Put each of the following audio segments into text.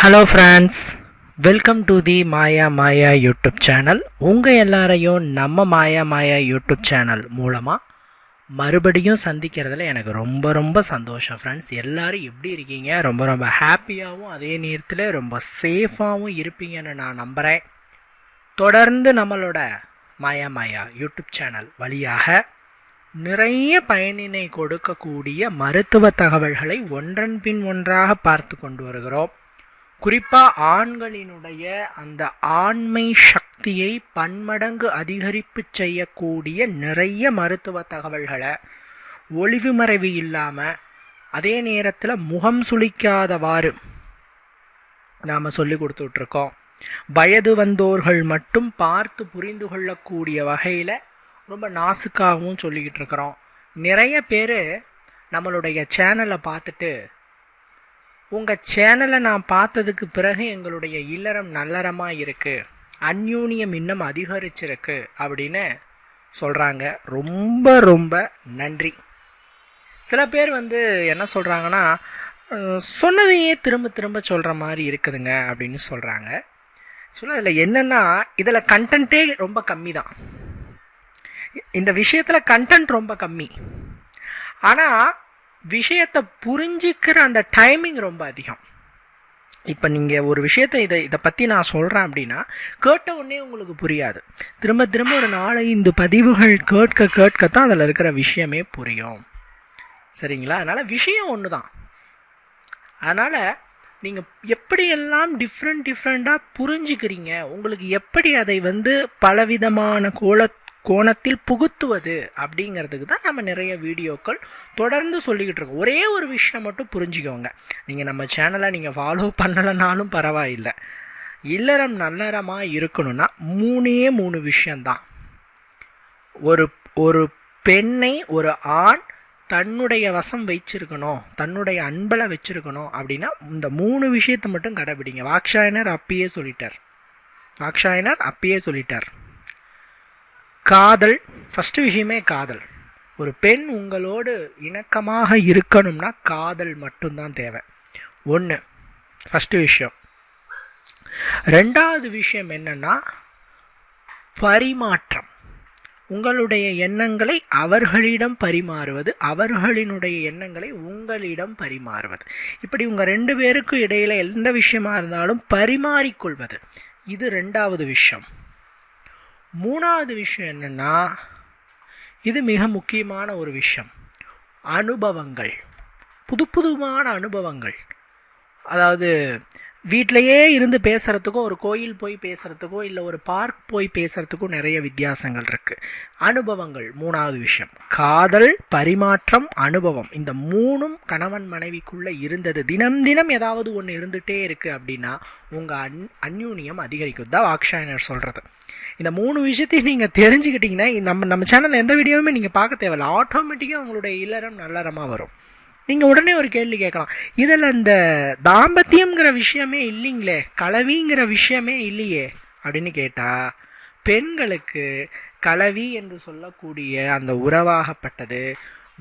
Hello friends welcome to the Maya Maya YouTube channel உங்கள் எல்லாரையும் நம்ம மாயா மாயா யூடியூப் சேனல் மூலமாக மறுபடியும் சந்திக்கிறதுல எனக்கு ரொம்ப ரொம்ப சந்தோஷம் ஃப்ரெண்ட்ஸ் எல்லோரும் எப்படி இருக்கீங்க? ரொம்ப ரொம்ப ஹாப்பியாகவும் அதே நேரத்தில் ரொம்ப சேஃபாகவும் இருப்பீங்கன்னு நான் நம்புகிறேன் தொடர்ந்து நம்மளோட மாயா மாயா யூடியூப் சேனல் வழியாக நிறைய பயனினை கொடுக்கக்கூடிய மருத்துவ தகவல்களை ஒன்றன் பின் ஒன்றாக பார்த்து கொண்டு வருகிறோம். குறிப்பா ஆண்களினுடைய அந்த ஆண்மை சக்தியை பன்மடங்கு அதிகரிப்பு செய்யக்கூடிய நிறைய மருத்துவ தகவல்களை ஒளிவு மறைவு அதே நேரத்தில் முகம் சுளிக்காதவாறு நாம் சொல்லி கொடுத்துட்ருக்கோம். வயது வந்தோர்கள் மட்டும் பார்த்து புரிந்து கொள்ளக்கூடிய வகையில் ரொம்ப நாசுக்காகவும் சொல்லிக்கிட்டு இருக்கிறோம் நிறைய பேர் நம்மளுடைய சேனலை பார்த்துட்டு உங்கள் சேனலை நான் பார்த்ததுக்கு பிறகு எங்களுடைய இல்லறம் நல்லறமாக இருக்குது அந்யூனியம் இன்னும் அதிகரிச்சிருக்கு அப்படின்னு சொல்கிறாங்க ரொம்ப ரொம்ப நன்றி. சில பேர் வந்து என்ன சொல்கிறாங்கன்னா சொன்னதையே திரும்ப திரும்ப சொல்கிற மாதிரி இருக்குதுங்க அப்படின்னு சொல்கிறாங்க சொல்ல இதில் என்னென்னா இதில் கண்டென்ட்டே ரொம்ப கம்மி தான். இந்த விஷயத்தில் கண்டென்ட் ரொம்ப கம்மி. ஆனால் விஷயத்தை புரிஞ்சிக்கிற அந்த டைமிங் ரொம்ப அதிகம். இப்போ நீங்கள் ஒரு விஷயத்தை இதை இதை பற்றி நான் சொல்கிறேன் அப்படின்னா கேட்ட உடனே உங்களுக்கு புரியாது. திரும்ப திரும்ப ஒரு நாலஞ்சு பதிவுகள் கேட்க கேட்க தான் அதில் இருக்கிற விஷயமே புரியும். சரிங்களா? அதனால் விஷயம் ஒன்று தான் அதனால் நீங்கள் எப்படியெல்லாம் டிஃப்ரெண்ட் டிஃப்ரெண்ட்டாக புரிஞ்சுக்கிறீங்க உங்களுக்கு எப்படி அதை வந்து பலவிதமான கோல கோணத்தில் புகுத்துவது அப்படிங்கிறதுக்கு தான் நம்ம நிறைய வீடியோக்கள் தொடர்ந்து சொல்லிக்கிட்டு இருக்கோம். ஒரே ஒரு விஷயம் மட்டும் புரிஞ்சுக்கோங்க. நீங்கள் நம்ம சேனலை நீங்கள் ஃபாலோ பண்ணலைனாலும் பரவாயில்லை. இல்லறம் நல்லறமாக இருக்கணும்னா மூணே மூணு விஷயந்தான் ஒரு ஒரு பெண்ணை ஒரு ஆண் தன்னுடைய வசம் வச்சிருக்கணும் தன்னுடைய அன்பலை வச்சிருக்கணும் அப்படின்னா இந்த மூணு விஷயத்தை மட்டும் கடைபிடிங்க. வாக்ஷாயனர் அப்பயே சொல்லிட்டார். வாக்ஷாயனர் அப்பயே சொல்லிட்டார். காதல் ஃபஸ்ட்டு விஷயமே காதல். ஒரு பெண் உங்களோடு இணக்கமாக இருக்கணும்னா காதல் மட்டும்தான் தேவை. ஒன்று ஃபஸ்ட்டு விஷயம். ரெண்டாவது விஷயம் என்னென்னா பரிமாற்றம். உங்களுடைய எண்ணங்களை அவர்களிடம் பரிமாறுவது அவர்களினுடைய எண்ணங்களை உங்களிடம் பரிமாறுவது. இப்படி உங்கள் ரெண்டு பேருக்கும் இடையில் எந்த விஷயமா இருந்தாலும் பரிமாறிக்கொள்வது. இது ரெண்டாவது விஷயம். மூணாவது விஷயம் என்னன்னா இது மிக முக்கியமான ஒரு விஷயம். அனுபவங்கள். புது புதுமான அனுபவங்கள். அதாவது வீட்டிலையே இருந்து பேசுகிறதுக்கும் ஒரு கோயில் போய் பேசுறதுக்கும் இல்லை ஒரு பார்க் போய் பேசுகிறதுக்கும் நிறைய வித்தியாசங்கள் இருக்குது அனுபவங்கள் மூணாவது விஷயம். காதல் பரிமாற்றம் அனுபவம். இந்த மூணும் கணவன் மனைவிக்குள்ளே இருந்தது. தினம் தினம் ஏதாவது ஒன்று இருந்துகிட்டே இருக்குது அப்படின்னா உங்கள் அன் அந்யூனியம் அதிகரிக்கும் தான் வாக்ஷாயனர் சொல்கிறது இந்த மூணு விஷயத்தையும் நீங்கள் தெரிஞ்சுக்கிட்டிங்கன்னா நம்ம நம்ம சேனலில் எந்த வீடியோவுமே நீங்கள் பார்க்க தேவையில்ல. ஆட்டோமேட்டிக்காக உங்களுடைய இல்லறம் நல்லறமாக வரும். நீங்கள் உடனே ஒரு கேள்வி கேட்கலாம். இதில் இந்த தாம்பத்தியம்ங்கிற விஷயமே இல்லைங்களே கலவிங்கிற விஷயமே இல்லையே அப்படின்னு கேட்டால் பெண்களுக்கு கலவி என்று சொல்லக்கூடிய அந்த உறவாகப்பட்டது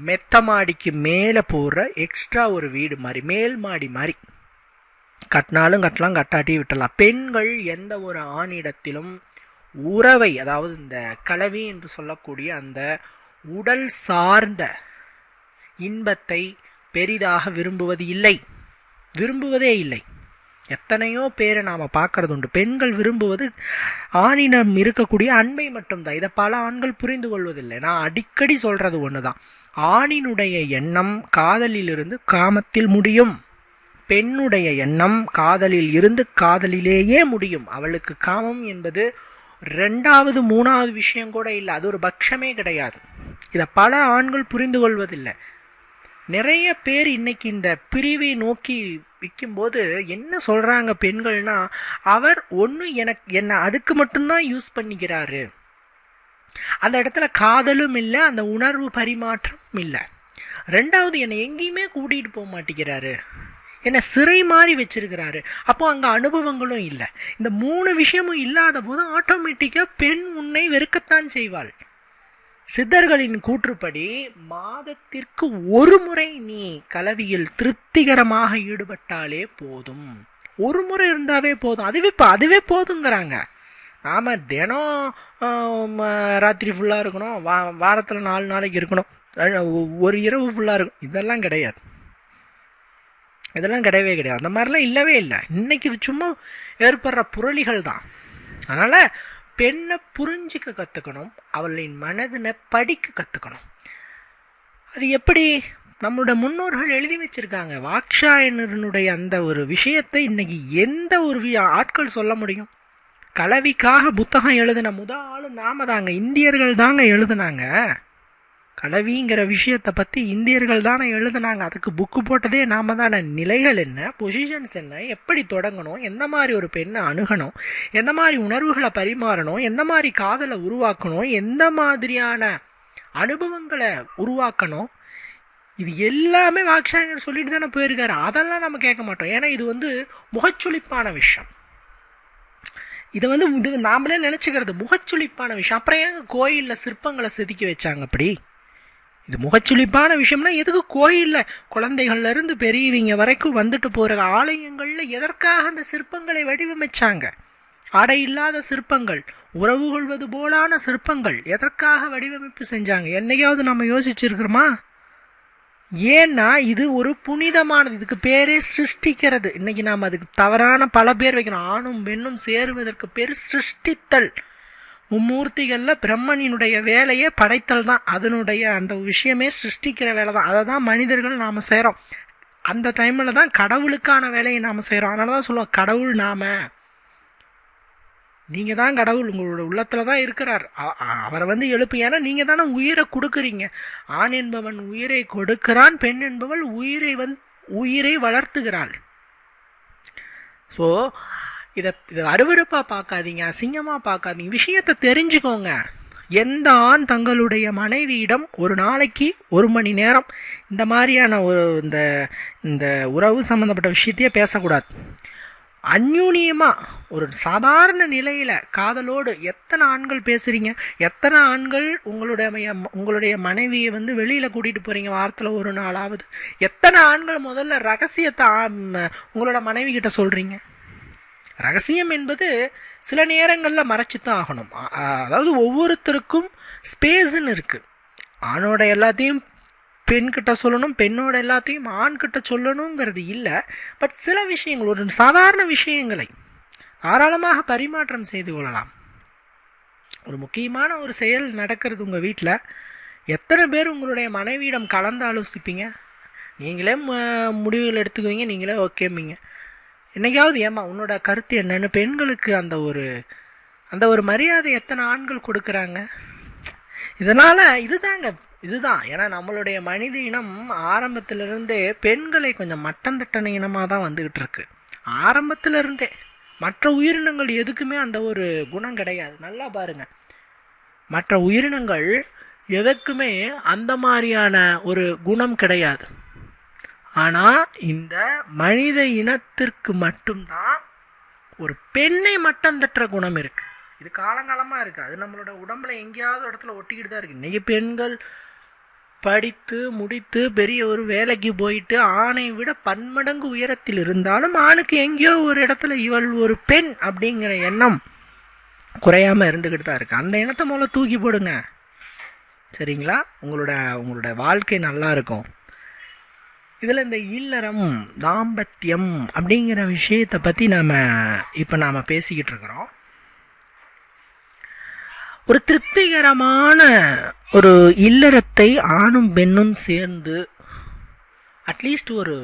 மெத்த மாடிக்கு மேலே போடுற எக்ஸ்ட்ரா ஒரு வீடு மாதிரி மேல் மாடி மாதிரி. கட்டினாலும் கட்டலாம் கட்டாட்டி விட்டலாம். பெண்கள் எந்த ஒரு ஆணிடத்திலும் உறவை அதாவது இந்த கலவி என்று சொல்லக்கூடிய அந்த உடல் சார்ந்த இன்பத்தை பெரிதாக விரும்புவது இல்லை. விரும்புவதே இல்லை. எத்தனையோ பேரை நாம் பார்க்கறது உண்டு பெண்கள் விரும்புவது ஆணினம் இருக்கக்கூடிய அன்பை மட்டும்தான். இதை பல ஆண்கள் புரிந்து கொள்வதில்லை. நான் அடிக்கடி சொல்கிறது ஒன்று தான் ஆணினுடைய எண்ணம் காதலிலிருந்து காமத்தில் முடியும். பெண்ணுடைய எண்ணம் காதலில் இருந்து காதலிலேயே முடியும். அவளுக்கு காமம் என்பது ரெண்டாவது மூணாவது விஷயம் கூட இல்லை. அது ஒரு பட்சமே கிடையாது. இதை பல ஆண்கள் புரிந்து கொள்வதில்லை. நிறைய பேர் இன்னைக்கு இந்த பிரிவை நோக்கி விற்கும்போது என்ன சொல்கிறாங்க பெண்கள்னா அவர் ஒன்று எனக்கு என்ன அதுக்கு மட்டும்தான் யூஸ் பண்ணிக்கிறாரு. அந்த இடத்துல காதலும் இல்லை அந்த உணர்வு பரிமாற்றமும் இல்லை. ரெண்டாவது என்னை எங்கேயுமே கூட்டிகிட்டு போக மாட்டேங்கிறாரு. என்னை சிறை மாதிரி வச்சிருக்கிறாரு. அப்போ அங்கே அனுபவங்களும் இல்லை. இந்த மூணு விஷயமும் இல்லாத போது ஆட்டோமேட்டிக்காக பெண் உன்னை வெறுக்கத்தான் செய்வாள். சித்தர்களின் கூற்றுப்படி மாதத்திற்கு ஒரு முறை நீ கலவியில் திருப்திகரமாக ஈடுபட்டாலே போதும். ஒரு முறை இருந்தாவே போதும். அதுவே இப்போ அதுவே போதுங்கிறாங்க. நாம் தினம் ராத்திரி ஃபுல்லாக இருக்கணும். வா வாரத்தில் நாலு நாளைக்கு இருக்கணும். ஒரு இரவு ஃபுல்லாக இருக்கும் இதெல்லாம் கிடையாது. இதெல்லாம் கிடையவே கிடையாது. அந்த மாதிரிலாம் இல்லவே இல்லை. இன்னைக்கு இது சும்மா ஏற்படுற புரளிகள் தான் அதனால் பெண்ணை புரிஞ்சிக்க கற்றுக்கணும் அவளின் மனதினை படிக்க கற்றுக்கணும் அது எப்படி நம்மளோட முன்னோர்கள் எழுதி வச்சிருக்காங்க வாக்ஷாயனருடைய அந்த ஒரு விஷயத்தை இன்னைக்கு எந்த ஒரு வி- ஆட்கள் சொல்ல முடியும்? கலவிக்காக புத்தகம் எழுதின முத ஆளு நாம தாங்க இந்தியர்கள் தாங்க எழுதுனாங்க. கலவிங்கிற விஷயத்தை பற்றி இந்தியர்கள் தானே எழுதுனாங்க. அதுக்கு புக்கு போட்டதே நாம் தானே. நிலைகள் என்ன? பொசிஷன்ஸ் என்ன? எப்படி தொடங்கணும்? எந்த மாதிரி ஒரு பெண்ணை அணுகணும்? எந்த மாதிரி உணர்வுகளை பரிமாறணும்? எந்த மாதிரி காதலை உருவாக்கணும்? எந்த மாதிரியான அனுபவங்களை உருவாக்கணும்? இது எல்லாமே வாக்ஷாங்கர் சொல்லிட்டு தானே போயிருக்காரு. அதெல்லாம் நம்ம கேட்க மாட்டோம். ஏன்னா இது வந்து முகச்சுளிப்பான விஷயம். இதை வந்து இது நாமளே நினச்சிக்கிறது. முகச்சுளிப்பான விஷயம். அப்புறம் ஏன் கோயிலில் சிற்பங்களை செதுக்கி வச்சாங்க அப்படி? இது முகச்சுளிப்பான விஷயம்னா எதுக்கு கோயிலில் குழந்தைகள்லேருந்து பெரியவங்க வரைக்கும் வந்துட்டு போகிற ஆலயங்களில் எதற்காக அந்த சிற்பங்களை வடிவமைச்சாங்க? ஆடை இல்லாத சிற்பங்கள் உறவு கொள்வது போலான சிற்பங்கள் எதற்காக வடிவமைப்பு செஞ்சாங்க? என்னைக்காவது நம்ம யோசிச்சிருக்கிறோமா? ஏன்னா இது ஒரு புனிதமானது. இதுக்கு பேரே சிருஷ்டிக்கிறது. இன்னைக்கு நாம் அதுக்கு தவறான பல பேர் வைக்கிறோம் ஆணும் பெண்ணும் சேருவதற்கு பேர் சிருஷ்டித்தல். மும்மூர்த்திகளில் பிரம்மனினுடைய வேலையே படைத்தல் தான். அதனுடைய அந்த விஷயமே சிருஷ்டிக்கிற வேலை தான். அதை தான் மனிதர்கள் நாம் செய்கிறோம் அந்த டைமில் தான் கடவுளுக்கான வேலையை நாம் செய்கிறோம் அதனால தான் சொல்லுவோம் கடவுள் நாம. நீங்கள் தான் கடவுள். உங்களோட உள்ளத்தில் தான் இருக்கிறார். அ- அவரை வந்து எழுப்பு. ஏன்னா நீங்கள் தானே உயிரை கொடுக்குறீங்க. ஆண் என்பவன் உயிரை கொடுக்கிறான் பெண் என்பவள் உயிரை வந்து உயிரை வளர்த்துகிறாள். ஸோ இதை இதை அருவருப்பாக பார்க்காதீங்க அசிங்கமாக பார்க்காதீங்க. விஷயத்தை தெரிஞ்சுக்கோங்க. எந்த ஆண் தங்களுடைய மனைவியிடம் ஒரு நாளைக்கு ஒரு மணி நேரம் இந்த மாதிரியான ஒரு இந்த இந்த உறவு சம்மந்தப்பட்ட விஷயத்தையே பேசக்கூடாது. அந்யூனியமாக ஒரு சாதாரண நிலையில் காதலோடு எத்தனை ஆண்கள் பேசுகிறீங்க எத்தனை ஆண்கள் உங்களுடைய உங்களுடைய மனைவியை வந்து வெளியில் கூட்டிகிட்டு போகிறீங்க வாரத்தில் ஒரு நாளாவது? எத்தனை ஆண்கள் முதல்ல ரகசியத்தை உங்களோட மனைவி கிட்ட சொல்கிறீங்க ரகசியம் என்பது சில நேரங்களில் மறைச்சு தான் ஆகணும் அதாவது ஒவ்வொருத்தருக்கும் ஸ்பேஸ்ன்னு இருக்குது ஆணோட எல்லாத்தையும் பெண்கிட்ட சொல்லணும் பெண்ணோட எல்லாத்தையும் ஆண்கிட்ட சொல்லணுங்கிறது இல்லை. பட் சில விஷயங்கள் ஒரு சாதாரண விஷயங்களை தாராளமாக பரிமாற்றம் செய்து கொள்ளலாம். ஒரு முக்கியமான ஒரு செயல் நடக்கிறது உங்கள் வீட்டில் எத்தனை பேர் உங்களுடைய மனைவியிடம் கலந்து ஆலோசிப்பீங்க? நீங்களே முடிவுகள் எடுத்துக்குவீங்க நீங்களே ஓகேம்பீங்க. என்னையாவது ஏமா உன்னோட கருத்து என்னன்னு பெண்களுக்கு அந்த ஒரு அந்த ஒரு மரியாதை எத்தனை ஆண்கள் கொடுக்குறாங்க? இதனால் இதுதாங்க இதுதான். ஏன்னா நம்மளுடைய மனித இனம் ஆரம்பத்திலிருந்தே பெண்களை கொஞ்சம் மட்டம் தட்டன இனமாக தான் வந்துக்கிட்டு இருக்கு ஆரம்பத்திலிருந்தே. மற்ற உயிரினங்கள் எதுக்குமே அந்த ஒரு குணம் கிடையாது. நல்லா பாருங்க. மற்ற உயிரினங்கள் எதுக்குமே அந்த மாதிரியான ஒரு குணம் கிடையாது. ஆனால் இந்த மனித இனத்திற்கு மட்டும்தான் ஒரு பெண்ணை மட்டம் தட்டுற குணம் இருக்குது இது காலங்காலமாக இருக்குது அது நம்மளோட உடம்புல எங்கேயாவது இடத்துல ஒட்டிக்கிட்டு தான் இருக்குது இன்றைக்கி பெண்கள் படித்து முடித்து பெரிய ஒரு வேலைக்கு போயிட்டு ஆணை விட பன்மடங்கு உயரத்தில் இருந்தாலும் ஆணுக்கு எங்கேயோ ஒரு இடத்துல இவள் ஒரு பெண் அப்படிங்கிற எண்ணம் குறையாமல் இருந்துக்கிட்டு தான் இருக்குது அந்த எண்ணத்தை முதல்ல தூக்கி போடுங்க. சரிங்களா? உங்களோட உங்களோட வாழ்க்கை நல்லா இருக்கும். இதில் இந்த இல்லறம் தாம்பத்தியம் அப்படிங்கிற விஷயத்தை பற்றி நாம் இப்போ நாம் பேசிக்கிட்டு இருக்கிறோம். ஒரு திருப்திகரமான ஒரு இல்லறத்தை ஆணும் பெண்ணும் சேர்ந்து அட்லீஸ்ட் ஒரு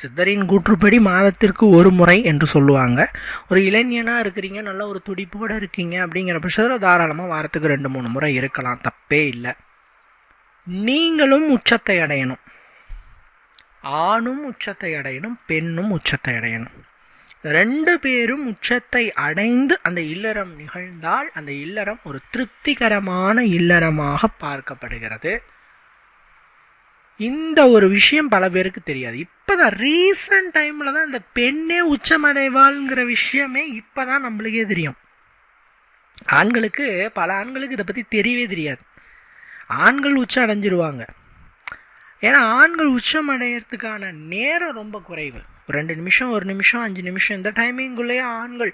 சித்தரின் கூற்றுப்படி மாதத்திற்கு ஒரு முறை என்று சொல்லுவாங்க. ஒரு இளைஞனாக இருக்கிறீங்க நல்ல ஒரு துடிப்போடு இருக்கீங்க அப்படிங்கிற பட்சத்தில் தாராளமாக வாரத்துக்கு ரெண்டு மூணு முறை இருக்கலாம். தப்பே இல்லை. நீங்களும் உச்சத்தை அடையணும். ஆணும் உச்சத்தை அடையணும் பெண்ணும் உச்சத்தை அடையணும். ரெண்டு பேரும் உச்சத்தை அடைந்து அந்த இல்லறம் நிகழ்ந்தால் அந்த இல்லறம் ஒரு திருப்திகரமான இல்லறமாக பார்க்கப்படுகிறது. இந்த ஒரு விஷயம் பல பேருக்கு தெரியாது. இப்போதான் ரீசன்ட் டைமில் தான் இந்த பெண்ணே உச்சமடைவாள்ங்கிற விஷயமே இப்போ தான் நம்மளுக்கே தெரியும். ஆண்களுக்கு பல ஆண்களுக்கு இதை பற்றி தெரியவே தெரியாது. ஆண்கள் உச்சம் அடைஞ்சிருவாங்க. ஏன்னா ஆண்கள் உச்சம் அடையிறதுக்கான நேரம் ரொம்ப குறைவு. ஒரு ரெண்டு நிமிஷம் ஒரு நிமிஷம் அஞ்சு நிமிஷம் இந்த டைமிங்குள்ளேயே ஆண்கள்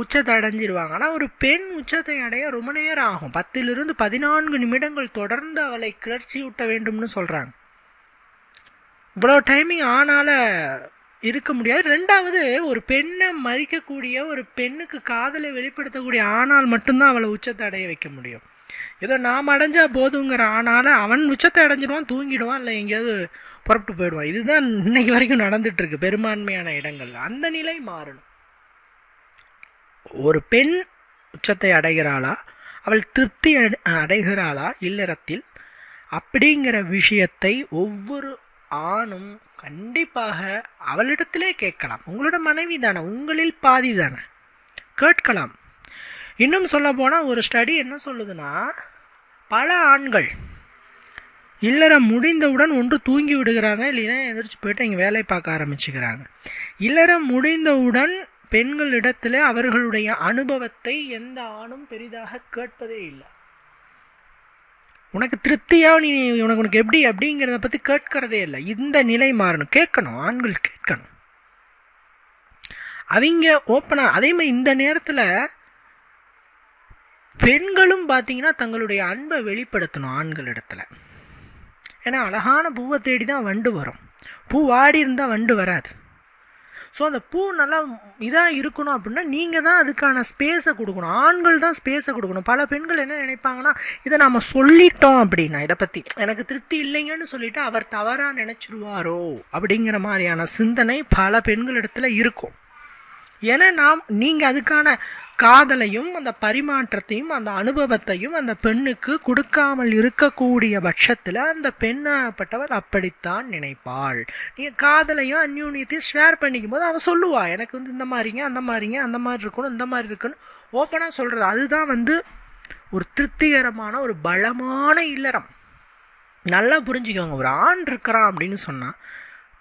உச்சத்தை அடைஞ்சிருவாங்க ஆனால் ஒரு பெண் உச்சத்தை அடைய ரொம்ப நேரம் ஆகும். பத்திலிருந்து பதினான்கு நிமிடங்கள் தொடர்ந்து அவளை கிளர்ச்சி ஊட்ட வேண்டும்னு சொல்கிறாங்க இவ்வளோ டைமிங் ஆனால் இருக்க முடியாது. ரெண்டாவது ஒரு பெண்ணை மதிக்கக்கூடிய ஒரு பெண்ணுக்கு காதலை வெளிப்படுத்தக்கூடிய ஆணால் மட்டும்தான் அவளை உச்சத்தை அடைய வைக்க முடியும். ஏதோ நாம் அடைஞ்சா போதுங்கிற ஆனால் அவன் உச்சத்தை அடைஞ்சிடுவான் தூங்கிடுவான் இல்லை எங்கேயாவது புறப்பட்டு போயிடுவான். இதுதான் இன்னைக்கு வரைக்கும் நடந்துட்டு இருக்கு பெரும்பான்மையான இடங்கள் அந்த நிலை மாறணும். ஒரு பெண் உச்சத்தை அடைகிறாளா? அவள் திருப்தி அடை- அடைகிறாளா? இல்லறத்தில். அப்படிங்கிற விஷயத்தை ஒவ்வொரு ஆணும் கண்டிப்பாக அவளிடத்திலே கேட்கலாம். உங்களோட மனைவி தானே உங்களில் பாதி தானே. கேட்கலாம். இன்னும் சொல்ல போனால் ஒரு ஸ்டடி என்ன சொல்லுதுன்னா பல ஆண்கள் இல்லறம் முடிந்தவுடன் ஒன்று தூங்கி விடுகிறாங்க இல்லைன்னா எந்திரிச்சு போயிட்டு இங்கே வேலை பார்க்க ஆரம்பிச்சுக்கிறாங்க. இல்லறம் முடிந்தவுடன் பெண்களிடத்தில் அவர்களுடைய அனுபவத்தை எந்த ஆணும் பெரிதாக கேட்பதே இல்லை. உனக்கு திருப்தியா நீ உனக்கு உனக்கு எப்படி அப்படிங்கிறத பற்றி கேட்கறதே இல்லை. இந்த நிலை மாறணும். கேட்கணும். ஆண்கள் கேட்கணும். அவங்க ஓப்பனாக அதே மாதிரி இந்த நேரத்தில் பெண்களும் பார்த்தீங்கன்னா தங்களுடைய அன்பை வெளிப்படுத்தணும் ஆண்கள் இடத்துல ஏன்னா அழகான பூவை தேடி தான் வண்டு வரும். பூ வாடி இருந்தால் வண்டு வராது. ஸோ அந்த பூ நல்லா இதாக இருக்கணும் அப்படின்னா நீங்கள் தான் அதுக்கான ஸ்பேஸை கொடுக்கணும். ஆண்கள் தான் ஸ்பேஸை கொடுக்கணும். பல பெண்கள் என்ன நினைப்பாங்கன்னா இதை நாம் சொல்லிட்டோம் அப்படின்னா இதை பற்றி எனக்கு திருப்தி இல்லைங்கன்னு சொல்லிவிட்டு அவர் தவறாக நினச்சிருவாரோ? அப்படிங்கிற மாதிரியான சிந்தனை பல பெண்களிடத்தில் இருக்கும். ஏன்னா நாம் நீங்கள் அதுக்கான காதலையும் அந்த பரிமாற்றத்தையும் அந்த அனுபவத்தையும் அந்த பெண்ணுக்கு கொடுக்காமல் இருக்கக்கூடிய பட்சத்தில் அந்த பெண்ணப்பட்டவள் அப்படித்தான் நினைப்பாள். நீங்கள் காதலையும் அந்யூன்யத்தையும் ஷேர் பண்ணிக்கும் போது அவள் சொல்லுவா எனக்கு வந்து இந்த மாதிரிங்க அந்த மாதிரிங்க அந்த மாதிரி இருக்கணும் இந்த மாதிரி இருக்குன்னு ஓப்பனாக சொல்கிறது அதுதான் வந்து ஒரு திருப்திகரமான ஒரு பலமான இல்லறம். நல்லா புரிஞ்சுக்கோங்க ஒரு ஆண் இருக்கிறான் அப்படின்னு சொன்னால்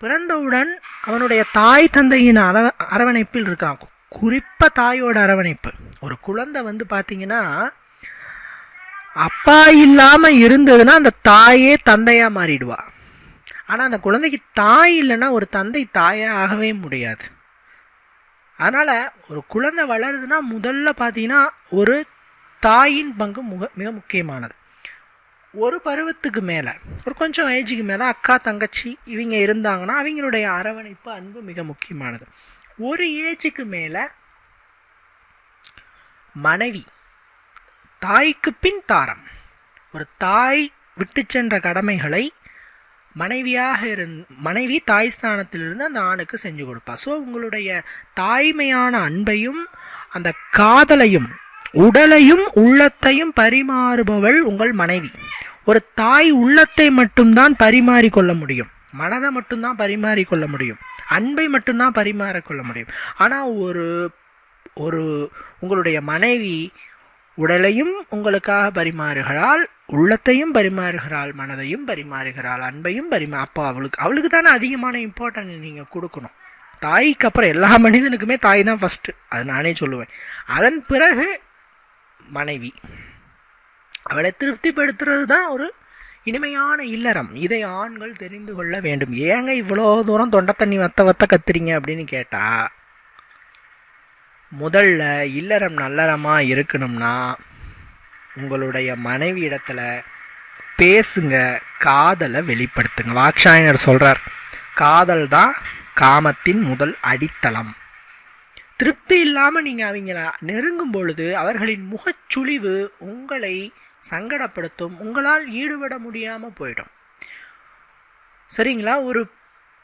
பிறந்தவுடன் அவனுடைய தாய் தந்தையின் அரவ அரவணைப்பில் இருக்கான். குறிப்பாக தாயோட அரவணைப்பு. ஒரு குழந்தை வந்து பார்த்தீங்கன்னா அப்பா இல்லாமல் இருந்ததுன்னா அந்த தாயே தந்தையாக மாறிடுவா. ஆனால் அந்த குழந்தைக்கு தாய் இல்லைன்னா ஒரு தந்தை தாயாக ஆகவே முடியாது. அதனால் ஒரு குழந்தை வளருதுன்னா முதல்ல பார்த்தீங்கன்னா ஒரு தாயின் பங்கு முக மிக முக்கியமானது. ஒரு பருவத்துக்கு மேலே ஒரு கொஞ்சம் ஏஜுக்கு மேலே அக்கா தங்கச்சி இவங்க இருந்தாங்கன்னா அவங்களுடைய அரவணைப்பு அன்பு மிக முக்கியமானது. ஒரு ஏஜுக்கு மேலே மனைவி தாய்க்கு பின் தாரம். ஒரு தாய் விட்டு சென்ற கடமைகளை மனைவியாக இருந் மனைவி தாய் ஸ்தானத்திலிருந்து அந்த ஆணுக்கு செஞ்சு கொடுப்பா. ஸோ உங்களுடைய தாய்மையான அன்பையும் அந்த காதலையும் உடலையும் உள்ளத்தையும் பரிமாறுபவள் உங்கள் மனைவி. ஒரு தாய் உள்ளத்தை மட்டும்தான் பரிமாறிக்கொள்ள முடியும். மனதை மட்டும்தான் பரிமாறிக்கொள்ள முடியும். அன்பை மட்டும்தான் பரிமாறிக்கொள்ள முடியும். ஆனால் ஒரு ஒரு உங்களுடைய மனைவி உடலையும் உங்களுக்காக பரிமாறுகிறாள் உள்ளத்தையும் பரிமாறுகிறாள் மனதையும் பரிமாறுகிறாள் அன்பையும் பரிமா அப்போ அவளுக்கு அவளுக்கு தானே அதிகமான இம்பார்ட்டன்ட் நீங்கள் கொடுக்கணும். தாய்க்கு அப்புறம் எல்லா மனிதனுக்குமே தாய் தான் ஃபஸ்ட்டு அது நானே சொல்லுவேன். அதன் பிறகு மனைவி. அவளை திருப்திப்படுத்துறது தான் ஒரு இனிமையான இல்லறம். இதை ஆண்கள் தெரிந்து கொள்ள வேண்டும். ஏங்க இவ்வளோ தூரம் தொண்டை தண்ணி வத்த வத்த கத்துறீங்க அப்படின்னு கேட்டால் முதல்ல இல்லறம் நல்லறமாக இருக்கணும்னா உங்களுடைய மனைவி இடத்துல பேசுங்க காதலை வெளிப்படுத்துங்க. வாக்ஷாயனர் சொல்கிறார் காதல் தான் காமத்தின் முதல் அடித்தளம். திருப்தி இல்லாமல் நீங்கள் அவங்கள? நெருங்கும் பொழுது அவர்களின் முகச்சுழிவு உங்களை சங்கடப்படுத்தும் உங்களால் ஈடுபட முடியாமல் போயிடும். சரிங்களா? ஒரு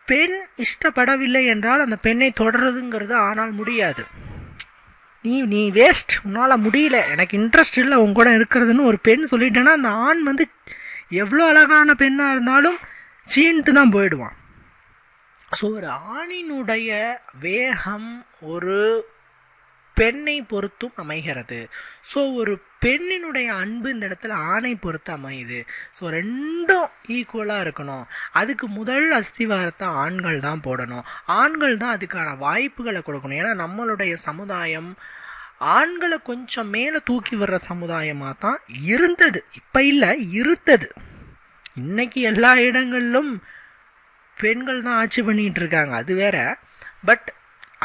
பெண் இஷ்டப்படவில்லை என்றால் அந்த பெண்ணை தொடருதுங்கிறது ஆனால் முடியாது. நீ நீ வேஸ்ட் உன்னால் முடியல. எனக்கு இன்ட்ரெஸ்ட் இல்லை. உங்க கூட இருக்கிறதுன்னு ஒரு பெண் சொல்லிட்டேன்னா அந்த ஆண் வந்து எவ்வளோ அழகான பெண்ணாக இருந்தாலும் சீன்ட்டு தான் போயிடுவான். ஸோ ஒரு ஆணினுடைய வேகம் ஒரு பெண்ணை பொறுத்தும் அமைகிறது. ஸோ ஒரு பெண்ணினுடைய அன்பு இந்த இடத்துல ஆணை பொறுத்து அமையுது. ஸோ ரெண்டும் ஈக்குவலாக இருக்கணும். அதுக்கு முதல் அஸ்திவாரத்தை ஆண்கள் தான் போடணும். ஆண்கள் தான் அதுக்கான வாய்ப்புகளை கொடுக்கணும். ஏன்னா நம்மளுடைய சமுதாயம் ஆண்களை கொஞ்சம் மேலே தூக்கி விடுற சமுதாயமாக தான் இருந்தது. இப்போ இல்லை இருந்தது. இன்னைக்கு எல்லா இடங்களிலும் பெண்கள் தான் ஆட்சி பண்ணிகிட்டு இருக்காங்க அது வேற. பட்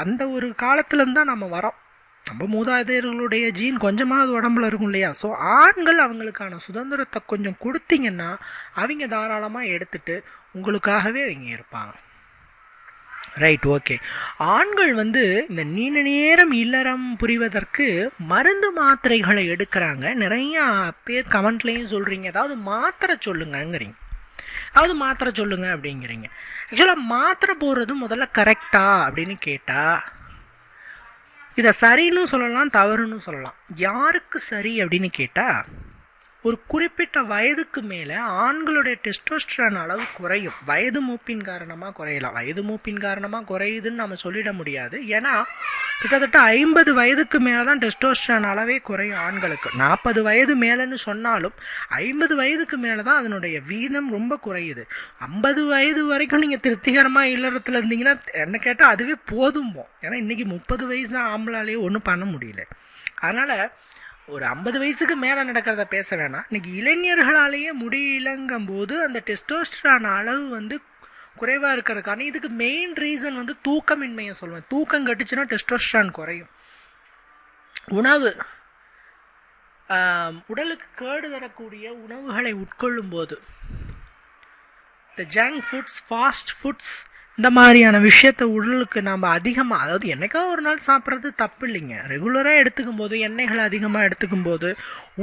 அந்த ஒரு காலத்துலேருந்து தான் நம்ம வரோம் நம்ம மூதாதையர்களுடைய ஜீன் கொஞ்சமாவது உடம்புல இருக்கும் இல்லையா? ஸோ ஆண்கள் அவங்களுக்கான சுதந்திரத்தை கொஞ்சம் கொடுத்தீங்கன்னா அவங்க தாராளமாக எடுத்துட்டு உங்களுக்காகவே அவங்க இருப்பாங்க. ரைட் ஓகே ஆண்கள் வந்து இந்த நீண்ட நேரம் இல்லறம் புரிவதற்கு மருந்து மாத்திரைகளை எடுக்கிறாங்க. நிறையா பேர் கமெண்ட்லேயும் சொல்கிறீங்க ஏதாவது மாத்திரை சொல்லுங்கங்கிறீங்க. அதாவது மாத்திரை சொல்லுங்க அப்படிங்கிறீங்க. ஆக்சுவலாக மாத்திரை போடுறது முதல்ல கரெக்டா அப்படின்னு கேட்டால் இதை சரின்னு சொல்லலாம் தவறுன்னு சொல்லலாம். யாருக்கு சரி அப்படின்னு கேட்டால் ஒரு குறிப்பிட்ட வயதுக்கு மேலே ஆண்களுடைய டெஸ்டோஸ்டரான் அளவு குறையும். வயது மூப்பின் காரணமாக குறையலாம். வயது மூப்பின் காரணமாக குறையுதுன்னு நம்ம சொல்லிட முடியாது. ஏன்னா கிட்டத்தட்ட ஐம்பது வயதுக்கு மேலே தான் டெஸ்டோஸ்டரான் அளவே குறையும் ஆண்களுக்கு. நாற்பது வயது மேலேன்னு சொன்னாலும் ஐம்பது வயதுக்கு மேலே தான் அதனுடைய வீதம் ரொம்ப குறையுது. ஐம்பது வயது வரைக்கும் நீங்கள் திருப்திகரமாக இல்லறத்தில் இருந்தீங்கன்னா என்ன கேட்டால் அதுவே போதும்போம் ஏன்னா இன்றைக்கி முப்பது வயசு ஆம்பளாலேயே ஒன்றும் பண்ண முடியல. அதனால் ஒரு ஐம்பது வயசுக்கு மேலே நடக்கிறத பேச வேணாம். இன்னைக்கு இளைஞர்களாலேயே முடியலங்கும் போது அந்த டெஸ்டோஸ்டரான அளவு வந்து குறைவாக இருக்கிறதுக்கான இதுக்கு மெயின் ரீசன் வந்து தூக்கமின்மையை சொல்லுவேன். தூக்கம் கட்டுச்சுன்னா டெஸ்டோஸ்டரான் குறையும். உணவு உடலுக்கு கேடு தரக்கூடிய உணவுகளை உட்கொள்ளும் போது the junk foods fast foods இந்த மாதிரியான விஷயத்த உடலுக்கு நம்ம அதிகமாக அதாவது என்னைக்கா ஒரு நாள் சாப்பிட்றது தப்பு இல்லைங்க. ரெகுலராக எடுத்துக்கும் போது எண்ணெய்கள் அதிகமாக எடுத்துக்கும் போது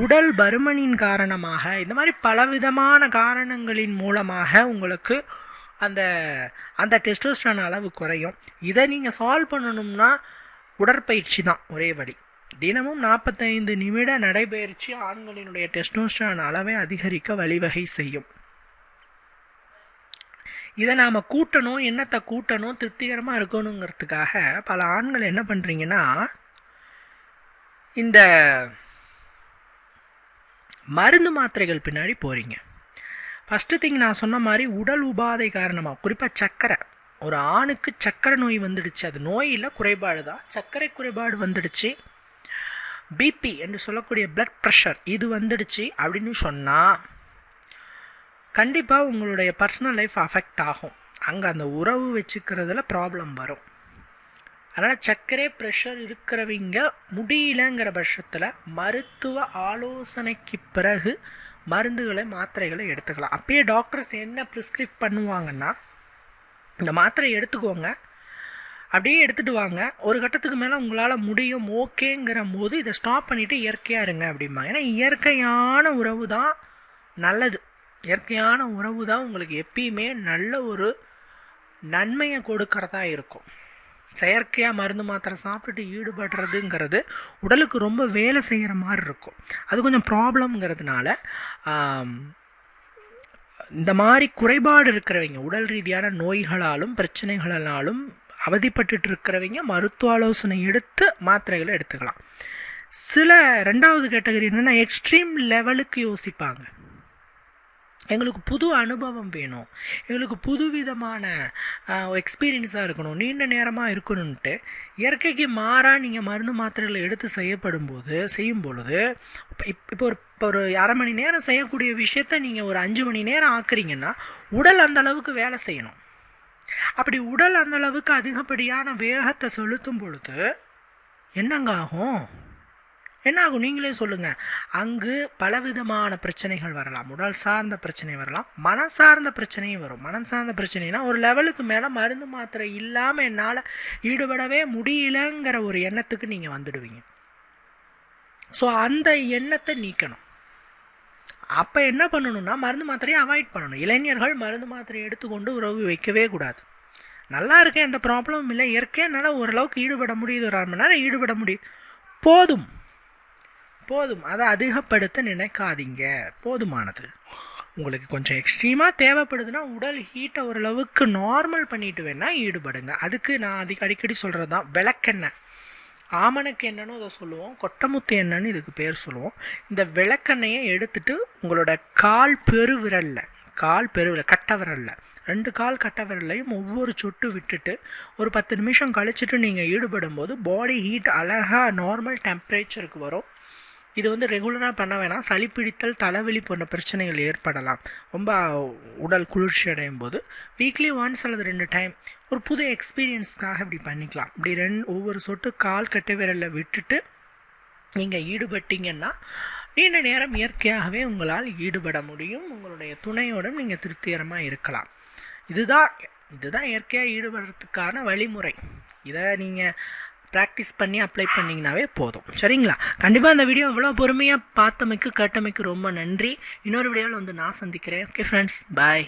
உடல் பருமனின் காரணமாக இந்த மாதிரி பலவிதமான காரணங்களின் மூலமாக உங்களுக்கு அந்த அந்த டெஸ்டோஸ்டான் அளவு குறையும். இதை நீங்கள் சால்வ் பண்ணணும்னா உடற்பயிற்சி தான் ஒரே வழி. தினமும் நாற்பத்தைந்து நிமிட நடைபயிற்சி ஆண்களினுடைய டெஸ்டோஸ்டான் அளவை அதிகரிக்க வழிவகை செய்யும். இதை நாம் கூட்டணும் என்னத்தை கூட்டணும் திருப்திகரமாக இருக்கணுங்கிறதுக்காக பல ஆண்கள் என்ன பண்ணுறீங்கன்னா இந்த மருந்து மாத்திரைகள் பின்னாடி போகிறீங்க ஃபஸ்ட்டு திங் நான் சொன்ன மாதிரி உடல் உபாதை காரணமாக குறிப்பாக சர்க்கரை ஒரு ஆணுக்கு சர்க்கரை நோய் வந்துடுச்சு. அது நோய் இல்லை குறைபாடு தான். சர்க்கரை குறைபாடு வந்துடுச்சு. பிபி என்று சொல்லக்கூடிய பிளட் ப்ரெஷர் இது வந்துடுச்சு அப்படின்னு சொன்னால் கண்டிப்பாக உங்களுடைய பர்சனல் லைஃப் அஃபெக்ட் ஆகும். அங்கே அந்த உறவு வச்சுக்கிறதுல ப்ராப்ளம் வரும். அதனால் சர்க்கரை ப்ரெஷர் இருக்கிறவங்க முடியலங்கிற பட்சத்தில் மருத்துவ ஆலோசனைக்கு பிறகு மருந்துகளை மாத்திரைகளை எடுத்துக்கலாம். அப்பயே டாக்டர்ஸ் என்ன ப்ரிஸ்கிரைப் பண்ணுவாங்கன்னா இந்த மாத்திரை எடுத்துக்கோங்க. அப்படியே எடுத்துகிட்டு வாங்க. ஒரு கட்டத்துக்கு மேலே உங்களால் முடியும் ஓகேங்கிற போது இதை ஸ்டாப் பண்ணிவிட்டு இயற்கையாக இருங்க அப்படிம்பாங்க. ஏன்னா இயற்கையான உறவு தான் நல்லது. இயற்கையான உறவு தான் உங்களுக்கு எப்பயுமே நல்ல ஒரு நன்மையை கொடுக்கறதா இருக்கும். செயற்கையாக மருந்து மாத்திரை சாப்பிட்டுட்டு ஈடுபடுறதுங்கிறது உடலுக்கு ரொம்ப வேலை செய்கிற மாதிரி இருக்கும். அது கொஞ்சம் ப்ராப்ளம்ங்கிறதுனால இந்த மாதிரி குறைபாடு இருக்கிறவங்க உடல் ரீதியான நோய்களாலும் பிரச்சனைகளாலும் அவதிப்பட்டு இருக்கிறவங்க மருத்துவ ஆலோசனை எடுத்து மாத்திரைகளை எடுத்துக்கலாம். சில ரெண்டாவது கேட்டகரி என்னென்னா எக்ஸ்ட்ரீம் லெவலுக்கு யோசிப்பாங்க. எங்களுக்கு புது அனுபவம் வேணும். எங்களுக்கு புது விதமான எக்ஸ்பீரியன்ஸாக இருக்கணும். நீண்ட நேரமாக இருக்கணும்ன்ட்டு இயற்கைக்கு மாறாக நீங்கள் மருந்து மாத்திரைகளை எடுத்து செய்யப்படும் போது செய்யும் பொழுது இப்போ ஒரு இப்போ ஒரு அரை மணி நேரம் செய்யக்கூடிய விஷயத்த நீங்கள் ஒரு அஞ்சு மணி நேரம் ஆக்குறீங்கன்னா உடல் அந்த அளவுக்கு வேலை செய்யணும். அப்படி உடல் அந்த அளவுக்கு அதிகப்படியான வேகத்தை செலுத்தும் பொழுது என்னங்க ஆகும்? என்ன ஆகும் நீங்களே சொல்லுங்கள் அங்கு பலவிதமான பிரச்சனைகள் வரலாம். உடல் சார்ந்த பிரச்சனை வரலாம். மனம் சார்ந்த பிரச்சனையும் வரும். மனம் சார்ந்த பிரச்சனைனா ஒரு லெவலுக்கு மேலே மருந்து மாத்திரை இல்லாமல் என்னால் ஈடுபடவே முடியலங்கிற ஒரு எண்ணத்துக்கு நீங்கள் வந்துடுவீங்க. ஸோ அந்த எண்ணத்தை நீக்கணும். அப்போ என்ன பண்ணணும்னா மருந்து மாத்திரையை அவாய்ட் பண்ணணும். இளைஞர்கள் மருந்து மாத்திரையை எடுத்துக்கொண்டு உறவு வைக்கவே கூடாது. நல்லா இருக்கேன் எந்த ப்ராப்ளமும் இல்லை. இயற்கையாக என்னால் ஓரளவுக்கு ஈடுபட முடியுது. ஒரு அரை மணி நேரம் ஈடுபட முடியும் போதும். போதும். அதை அதிகப்படுத்த நினைக்காதீங்க. போதுமானது. உங்களுக்கு கொஞ்சம் எக்ஸ்ட்ரீமாக தேவைப்படுதுன்னா உடல் ஹீட்டை ஓரளவுக்கு நார்மல் பண்ணிட்டு வேணால் ஈடுபடுங்க. அதுக்கு நான் அதிக அடிக்கடி சொல்கிறது தான் விளக்கெண்ணெய். ஆமணக்கு என்னன்னு அதை சொல்லுவோம். கொட்டமுத்து என்னன்னு இதுக்கு பேர் சொல்லுவோம். இந்த விளக்கெண்ணையை எடுத்துட்டு உங்களோட கால் பெருவிரலில் கால் பெருவிரல் கட்ட விரலில் ரெண்டு கால் கட்ட விரலையும் ஒவ்வொரு சொட்டு விட்டுட்டு ஒரு பத்து நிமிஷம் கழிச்சிட்டு நீங்கள் ஈடுபடும் போது பாடி ஹீட் அழகாக நார்மல் டெம்பரேச்சருக்கு வரும். இது வந்து ரெகுலராக பண்ண வேணாம். சளி பிடித்தல் தலைவலி போன்ற பிரச்சனைகள் ஏற்படலாம். ரொம்ப உடல் குளிர்ச்சி அடையும் போது வீக்லி ஒன்ஸ் அல்லது ரெண்டு டைம் ஒரு புது எக்ஸ்பீரியன்ஸ்க்காக இப்படி பண்ணிக்கலாம். இப்படி ரெண்டு ஒவ்வொரு சொட்டு கால் கட்டை விரலில் விட்டுட்டு நீங்கள் ஈடுபட்டீங்கன்னா நீண்ட நேரம் இயற்கையாகவே உங்களால் ஈடுபட முடியும். உங்களுடைய துணையோடும் நீங்கள் திருப்திகரமாக இருக்கலாம். இதுதான் இதுதான் இயற்கையாக ஈடுபடுறதுக்கான வழிமுறை. இதை நீங்கள் ப்ராக்டிஸ் பண்ணி அப்ளை பண்ணிங்கனாவே போதும். சரிங்களா? கண்டிப்பாக அந்த வீடியோ இவ்வளோ பொறுமையாக பார்த்தமைக்கு கேட்டமைக்கு ரொம்ப நன்றி. இன்னொரு வீடியோவில் வந்து நான் சந்திக்கிறேன். Okay friends bye